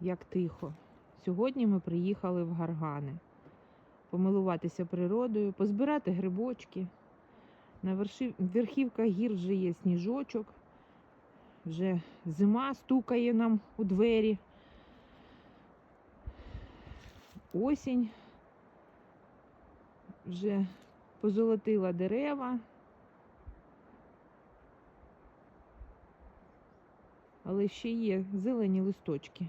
як тихо. Сьогодні ми приїхали в Гаргани помилуватися природою, позбирати грибочки. На верши- верхівках гір вже є сніжочок, вже зима стукає нам у двері. Осінь вже позолотила дерева. Але ще є зелені листочки.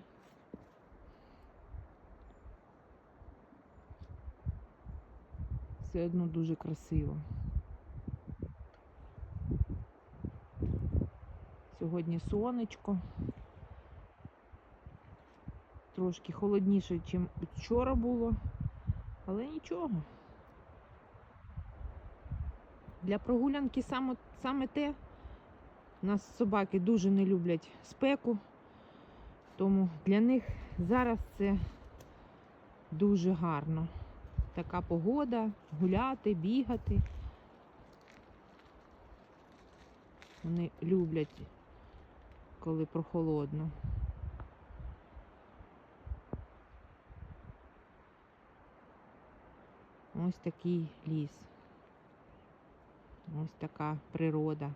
Все одно дуже красиво. Сьогодні сонечко. Трошки холодніше, ніж вчора було, але нічого. Для прогулянки саме, саме те. Нас собаки дуже не люблять спеку, тому для них зараз це дуже гарно. Така погода, гуляти, бігати. Вони люблять, коли прохолодно. Ось такий ліс. Ось така природа.